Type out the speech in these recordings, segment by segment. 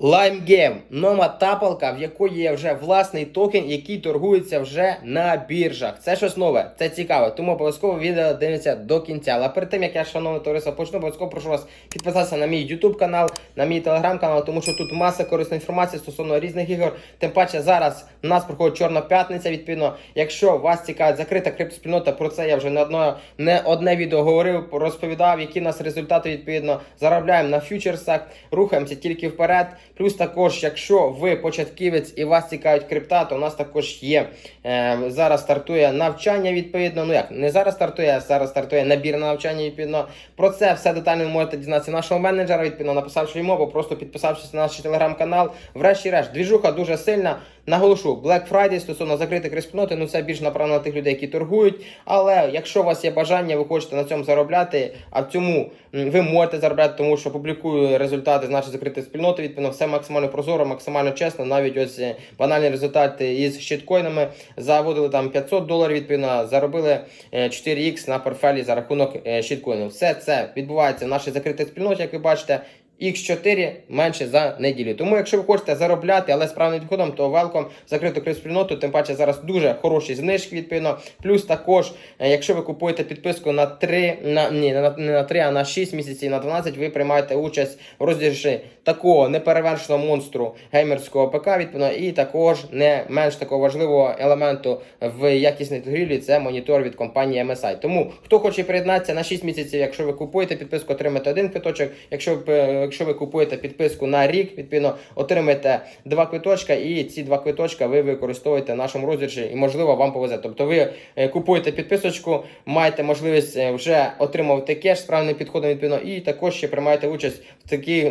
LimeGame – нова тапалка, в якої є вже власний токен, який торгується вже на біржах. Це щось нове, це цікаво, тому обов'язково відео дивіться до кінця. Але перед тим як я, шановне товариство, почну, обов'язково прошу вас підписатися на мій YouTube канал, на мій телеграм канал, тому що тут маса корисної інформації стосовно різних ігор. Тим паче зараз у нас проходить Чорна п'ятниця. Відповідно, якщо вас цікавить закрита криптоспільнота, про це я вже не одне, не одне відео говорив, розповідав, які в нас результати відповідно заробляємо на фьючерсах, рухаємося тільки вперед. Плюс також, якщо ви початківець і вас цікавить крипта, то у нас також є е, зараз стартує навчання відповідно. Ну як не зараз стартує, а зараз стартує набір на навчання відповідно. Про це все детально ви можете дізнатися нашого менеджера, відповідно, написавши йому, або просто підписавшись на наш телеграм-канал. Врешті-решт, двіжуха дуже сильна. Наголошу, Black Friday стосовно закритих криспільноти, ну це більш направлено на тих людей, які торгують. Але якщо у вас є бажання, ви хочете на цьому заробляти, а в цьому ви можете заробляти, тому що публікую результати з нашої закритої спільноти. Відповідно, все максимально прозоро, максимально чесно. Навіть ось е, банальні результати із щиткоїнами заводили там 500 доларів. Відповідно, заробили е, 4х на портфелі за рахунок е, щиткоїнів. Все це відбувається в нашій закритій спільноті, як ви бачите. X4 менше за неділю. Тому, якщо ви хочете заробляти, але з правильним підходом, то welcome в закриту криспільноту. Тим паче зараз дуже хороші знижки, відповідно. Плюс також, е, якщо ви купуєте підписку на 3, на ні, не на, не на 3, а на 6 місяців, на 12, ви приймаєте участь в розіграші такого неперевершеного монстру геймерського ПК, відповідно, і також не менш такого важливого елементу в якісній торгівлі це монітор від компанії MSI. Тому хто хоче приєднатися на 6 місяців, якщо ви купуєте підписку, отримаєте один квиточок. Якщо ви, е, якщо ви купуєте підписку на рік, відповідно отримаєте два квиточка, і ці два квиточка ви використовуєте в нашому розіграші, і можливо вам повезе. Тобто ви е, купуєте підписочку, маєте можливість е, вже отримувати кеш з правильним підходом відповідно, і також ще приймаєте участь в такій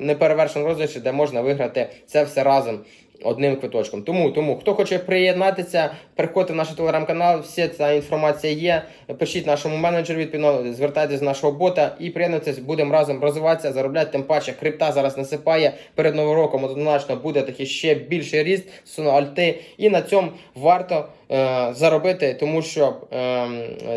неперевершеному розіграші, де можна виграти це все разом. Одним квиточком. Тому, тому, хто хоче приєднатися, приходьте в наш телеграм-канал, вся ця інформація є. Пишіть нашому менеджеру, відповідно, звертайтесь до нашого бота і приєднуйтесь, будемо разом розвиватися, заробляти. Тим паче, крипта зараз насипає. Перед новим роком однозначно буде такий ще більший ріст суну альти. І на цьому варто заробити, тому що е,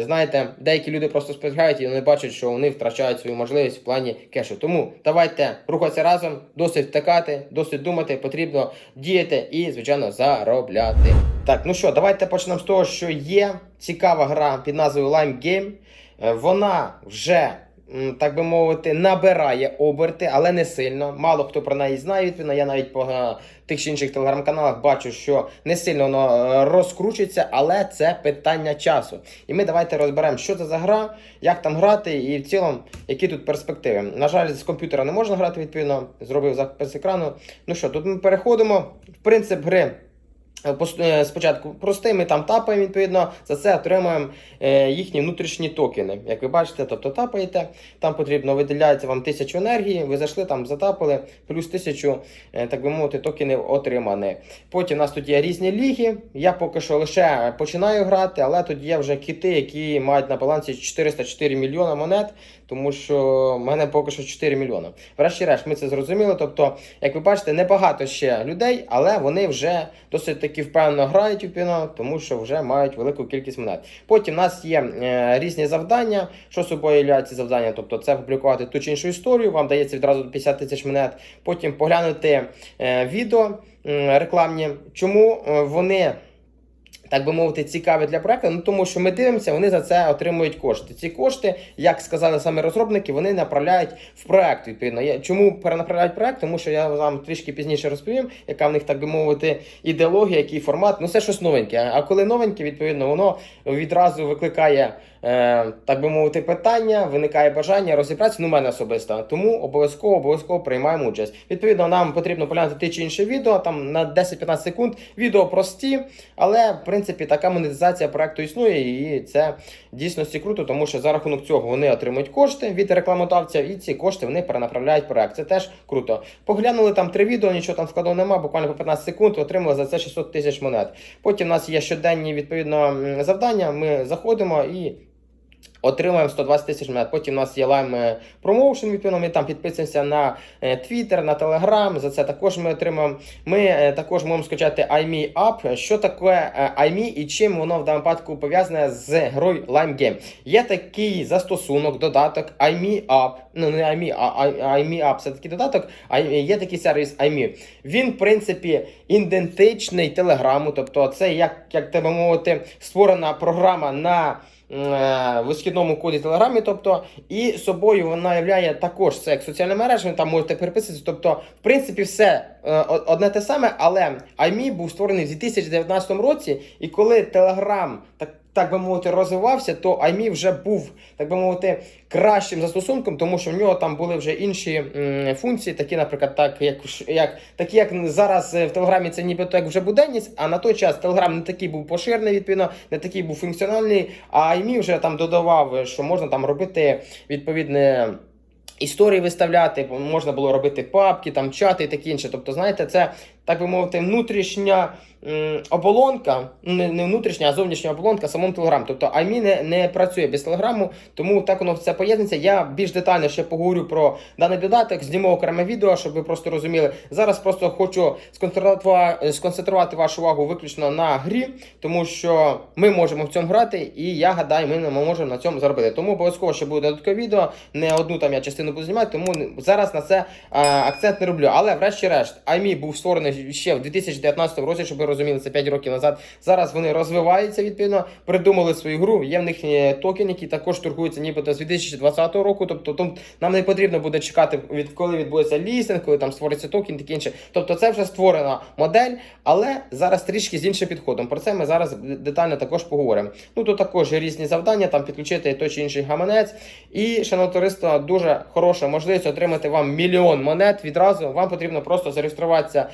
знаєте, деякі люди просто спостерігають і вони бачать, що вони втрачають свою можливість в плані кешу. Тому давайте рухатися разом, досить втикати, досить думати, потрібно діяти і, звичайно, заробляти. Так, ну що, давайте почнемо з того, що є цікава гра під назвою Lime Game. Е, Вона вже. Так би мовити, набирає оберти, але не сильно. Мало хто про неї знає. Відповідно, я навіть по е, тих чи інших телеграм-каналах бачу, що не сильно воно е, розкручується, але це питання часу. І ми давайте розберемо, що це за гра, як там грати, і в цілому, які тут перспективи. На жаль, з комп'ютера не можна грати, відповідно, зробив запис екрану. Ну що, тут ми переходимо. В принцип гри. Е, е, Спочатку простий, ми там тапаємо, відповідно, за це отримуємо е, їхні внутрішні токени. Як ви бачите, тобто тапаєте, там потрібно виділяється вам тисячу енергії, ви зайшли там, затапали, плюс тисячу, так би мовити, токенів отримані. Потім у нас тут є різні ліги. Я поки що лише починаю грати, але тут є вже кіти, які мають на балансі 404 мільйона монет, тому що в мене поки що 4 мільйона. Врешті-решт, ми це зрозуміли. Тобто, як ви бачите, небагато ще людей, але вони вже досить таки впевнено грають у піно, тому що вже мають велику кількість монет. Потім у нас є е, різні завдання. Що собою являють ці завдання? Тобто, це публікувати ту чи іншу історію, вам дається відразу 50 тисяч монет. Потім поглянути е, відео м, рекламні, чому е, вони так би мовити, цікаві для проекту, ну тому що ми дивимося, вони за це отримують кошти. Ці кошти, як сказали самі розробники, вони направляють в проект. Відповідно, Я- чому перенаправляють проект? Тому що я вам трішки пізніше розповім, яка в них так би мовити ідеологія, який формат. Ну це щось новеньке. А коли новеньке, відповідно, воно відразу викликає. Е, так би мовити, питання, виникає бажання розібратися, ну, мене особисто. Тому обов'язково обов'язково приймаємо участь. Відповідно, нам потрібно поглянути те чи інше відео, там на 10-15 секунд. Відео прості, але в принципі така монетизація проекту існує, і це дійсності круто, тому що за рахунок цього вони отримують кошти від рекламодавця, і ці кошти вони перенаправляють проект. Це теж круто. Поглянули там три відео, нічого там складного нема, буквально по 15 секунд, отримали за це 600 тисяч монет. Потім у нас є щоденні відповідно завдання. Ми заходимо і. Отримаємо 120 тисяч монет. Потім у нас є Lime Promotion, відповідно, ми там підписуємося на е, Twitter, на Telegram. За це також ми отримаємо. Ми е, також можемо скачати iMe App. Що таке е, iMe і чим воно в даному випадку пов'язане з грою Lime Game? Є такий застосунок, додаток iMe App. Ну, не iMe, а iMe App, це такий додаток, є такий сервіс iMe. Він, в принципі, ідентичний Телеграму, тобто це як, як тебе мовити, створена програма на е, висхідному коді Телеграмі, тобто, і собою вона являє також це як соціальна мережа, там можете переписатися. Тобто, в принципі, все е, одне те саме, але iMe був створений в 2019 році, і коли Телеграм так. Так би мовити, розвивався, то iMe вже був, так би мовити, кращим застосунком, тому що в нього там були вже інші функції, такі, наприклад, так як, як такі, як зараз е, в Телеграмі це нібито як вже буденність, а на той час Телеграм не такий був поширений, відповідно, не такий був функціональний, а iMe вже там додавав, що можна там робити відповідне. Історії виставляти, можна було робити папки, там чати і таке інше. Тобто, знаєте, це так би мовити, внутрішня оболонка, не, не внутрішня, а зовнішня оболонка самому Телеграм. Тобто iMe не, не працює без Телеграму, тому так воно все поєднується. Я більш детально ще поговорю про даний додаток, зніму окреме відео, щоб ви просто розуміли. Зараз просто хочу сконцентрувати, сконцентрувати вашу увагу виключно на грі, тому що ми можемо в цьому грати, і я гадаю, ми не можемо на цьому заробити. Тому обов'язково ще буде додаткове відео. Не одну там я частину буду знімати, тому зараз на це а, акцент не роблю. Але врешті-решт, iMe був створений ще в 2019 році, щоб ви розуміли, це 5 років назад. Зараз вони розвиваються відповідно, придумали свою гру. Є в них е, токен, які також торгуються нібито з 2020 року. Тобто там нам не потрібно буде чекати, від коли відбудеться лістинг, коли там створиться токен, таке інше. Тобто це вже створена модель, але зараз трішки з іншим підходом. Про це ми зараз детально також поговоримо. Ну тут також різні завдання, там підключити той чи інший гаманець. І, шановне товариство, дуже хороша можливість отримати вам мільйон монет відразу. Вам потрібно просто зареєструватися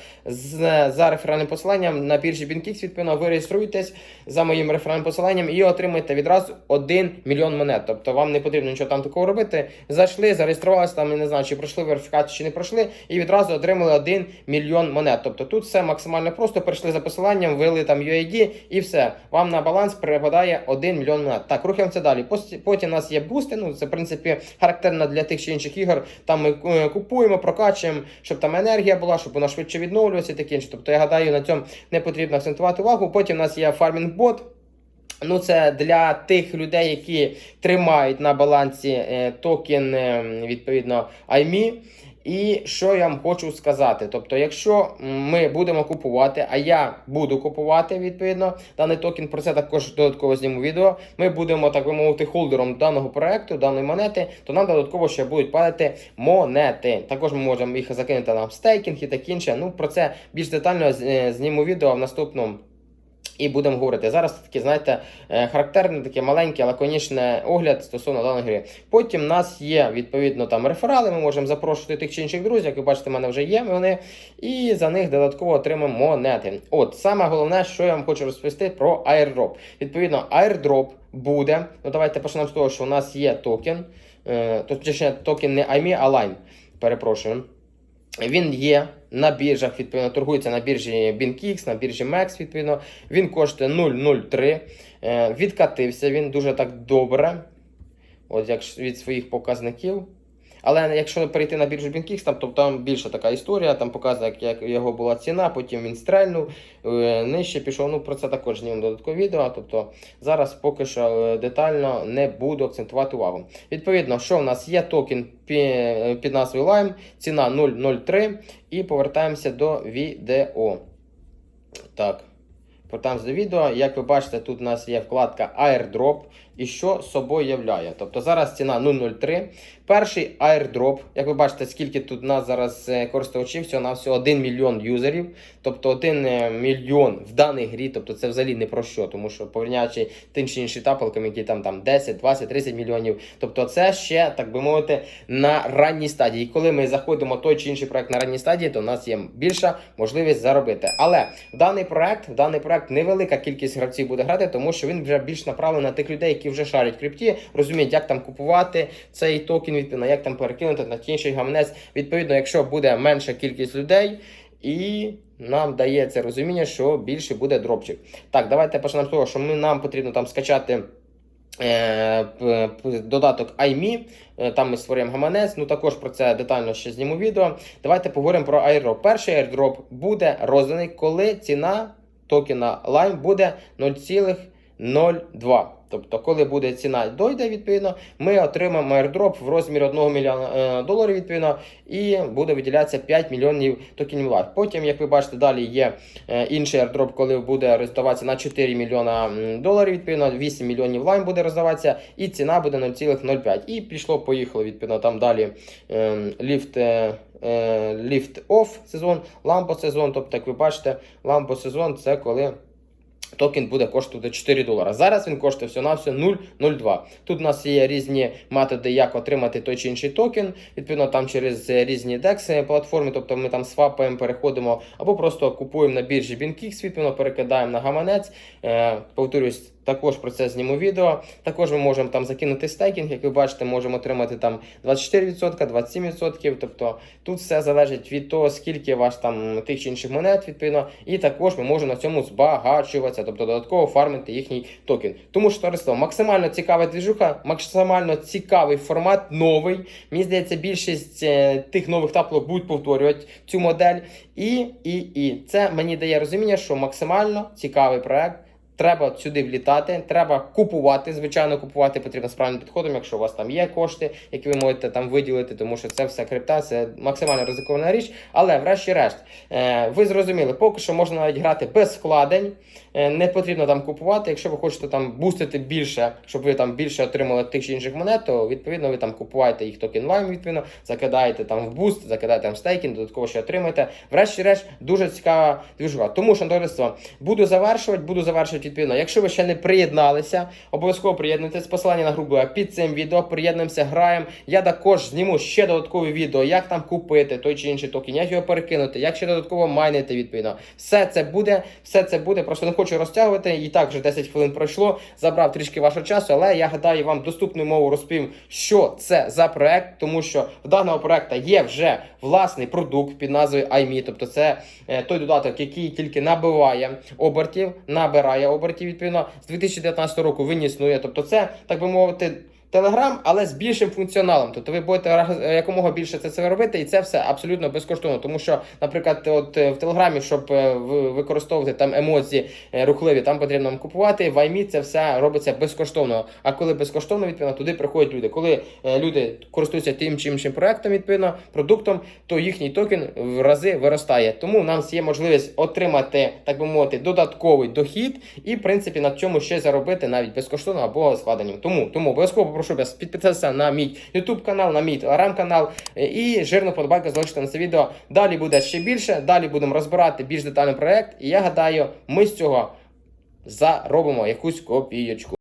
за реферальним посиланням на біржі BinKix, відповідно, ви реєструєтесь за моїм реферальним посиланням і отримаєте відразу 1 мільйон монет. Тобто вам не потрібно нічого там такого робити. Зайшли, зареєструвалися там, я не знаю, чи пройшли верифікацію, чи не пройшли, і відразу отримали 1 мільйон монет. Тобто тут все максимально просто. Перейшли за посиланням, ввели там UID і все. Вам на баланс перепадає 1 мільйон монет. Так, рухаємося далі. Потім у нас є бусти. Ну це в принципі характерно для тих чи інших ігор. Там ми е, купуємо, прокачуємо, щоб там енергія була, щоб вона швидше відновлювалася і таке інше. Тобто я гадаю, на цьому не потрібно акцентувати увагу. Потім у нас є фармінг бот. Ну, це для тих людей, які тримають на балансі е, токен, е, відповідно, IME. І що я вам хочу сказати? Тобто, якщо ми будемо купувати, а я буду купувати відповідно даний токен, про це також додатково зніму відео. Ми будемо так би мовити холдером даного проекту, даної монети, то нам додатково ще будуть падати монети. Також ми можемо їх закинути на стейкінг і таке інше. Ну про це більш детально е, зніму відео в наступному. І будемо говорити. Зараз таке, знаєте, е, характерне, таке маленьке, лаконічне огляд стосовно даної гри. Потім в нас є відповідно там реферали. Ми можемо запрошувати тих чи інших друзів. Як ви бачите, в мене вже є вони, і за них додатково отримаємо монети. От саме головне, що я вам хочу розповісти про airdrop. Відповідно, airdrop буде. Ну давайте почнемо з того, що у нас є токен. Е, точніше, токен не IME, а Lime. Перепрошую. Він є на біржах, відповідно, торгується на біржі BinKix, на біржі MEX, відповідно. Він коштує 0,03. Е, Відкатився він дуже так добре. От як від своїх показників. Але якщо перейти на біржу BinKix, там, то там більша така історія, там показує, як, його була ціна, потім він стрельнув, е, нижче пішов. Ну про це також знімемо додаткове відео. Тобто зараз поки що е, детально не буду акцентувати увагу. Відповідно, що в нас є токен під назвою Lime, ціна 0,03. І повертаємося до відео. Так. Повертаємося до відео. Як ви бачите, тут у нас є вкладка Airdrop. І що собою являє? Тобто зараз ціна 0,03. Перший airdrop, як ви бачите, скільки тут нас зараз е, користувачів, всього на всього 1 мільйон юзерів. Тобто 1 мільйон в даній грі, тобто це взагалі не про що, тому що порівняючи тим чи іншим тапалкам, які там, там 10, 20, 30 мільйонів. Тобто це ще, так би мовити, на ранній стадії. І коли ми заходимо той чи інший проект на ранній стадії, то у нас є більша можливість заробити. Але в даний проект, в даний проект невелика кількість гравців буде грати, тому що він вже більш направлений на тих людей, які вже шарять в крипті, розуміють, як там купувати цей токен, відповідно, як там перекинути на інший гаманець. Відповідно, якщо буде менша кількість людей, і нам дається розуміння, що більше буде дропчик. Так, давайте почнемо з того, що ми, нам потрібно там скачати Е, Додаток iMe, Е, там ми створюємо гаманець. Ну також про це детально ще зніму відео. Давайте поговоримо про airdrop. Перший airdrop буде розданий, коли ціна токена Lime буде 0,02. Тобто, коли буде ціна дойде, відповідно, ми отримаємо airdrop в розмірі 1 мільйона е, доларів, відповідно, і буде виділятися 5 мільйонів токенів Live. Потім, як ви бачите, далі є е, інший airdrop, коли буде роздаватися на 4 мільйона доларів, відповідно, 8 мільйонів Lime буде роздаватися, і ціна буде 0,05. І пішло, поїхало, відповідно, там далі е, ліфт. Ліфт оф сезон, лампо сезон. Тобто, як ви бачите, лампо сезон це коли токен буде коштувати 4 долара. Зараз він коштує все на все 0,02. Тут у нас є різні методи, як отримати той чи інший токен. Відповідно, там через різні DEX платформи, тобто ми там свапаємо, переходимо або просто купуємо на біржі BinKix, відповідно, перекидаємо на гаманець. Е, повторюсь. Також про це зніму відео. Також ми можемо там закинути стейкінг. Як ви бачите, можемо отримати там 24%, 27%. Тобто тут все залежить від того, скільки у вас там тих чи інших монет, відповідно, і також ми можемо на цьому збагачуватися, тобто додатково фармити їхній токен. Тому що товариство, максимально цікава двіжуха, максимально цікавий формат, новий. Мені здається, більшість е, тих нових таплок будуть повторювати цю модель. І, і, і це мені дає розуміння, що максимально цікавий проект. Треба сюди влітати, треба купувати. Звичайно, купувати потрібно з правильним підходом, якщо у вас там є кошти, які ви можете там виділити, тому що це все крипта, це максимально ризикована річ. Але, врешті-решт, е, ви зрозуміли, поки що можна навіть грати без вкладень. Е, не потрібно там купувати. Якщо ви хочете там бустити більше, щоб ви там більше отримали тих чи інших монет, то відповідно ви там купуєте їх токен лайм, відповідно, закидаєте там в буст, закидаєте там в стейкінг, додатково ще отримаєте. Врешті-решт, дуже цікава двіжуха. Тому, що товариство, буду завершувати, буду завершувати відповідно. Якщо ви ще не приєдналися, обов'язково приєднуйтесь. Посилання на групу під цим відео. Приєднуємося, граємо. Я також зніму ще додаткові відео, як там купити той чи інший токен, як його перекинути, як ще додатково майнити відповідно. Все це буде, все це буде. Просто не хочу розтягувати. І так вже 10 хвилин пройшло. Забрав трішки вашого часу, але я гадаю вам доступну мову розповім, що це за проект, тому що в даного проекту є вже власний продукт під назвою iMe, тобто це е, той додаток, який тільки набиває обертів, набирає обертів відповідно з 2019 року він існує. Тобто, це так би мовити. Телеграм, але з більшим функціоналом. Тобто ви будете якомога більше це, це робити, і це все абсолютно безкоштовно. Тому що, наприклад, от е, в Телеграмі, щоб е, ви- використовувати там емоції е, рухливі, там потрібно купувати. В iMe це все робиться безкоштовно. А коли безкоштовно, відповідно, туди приходять люди. Коли е, люди користуються тим чи іншим проектом, відповідно, продуктом, то їхній токен в рази виростає. Тому в нас є можливість отримати, так би мовити, додатковий дохід і, в принципі, на цьому ще заробити навіть безкоштовно або складенням. Тому, тому обов'язково попрошу вас підписатися на мій YouTube канал, на мій Telegram канал е, і жирно подобайку залишити на це відео. Далі буде ще більше. Далі будемо розбирати більш детальний проект. І я гадаю, ми з цього заробимо якусь копійочку.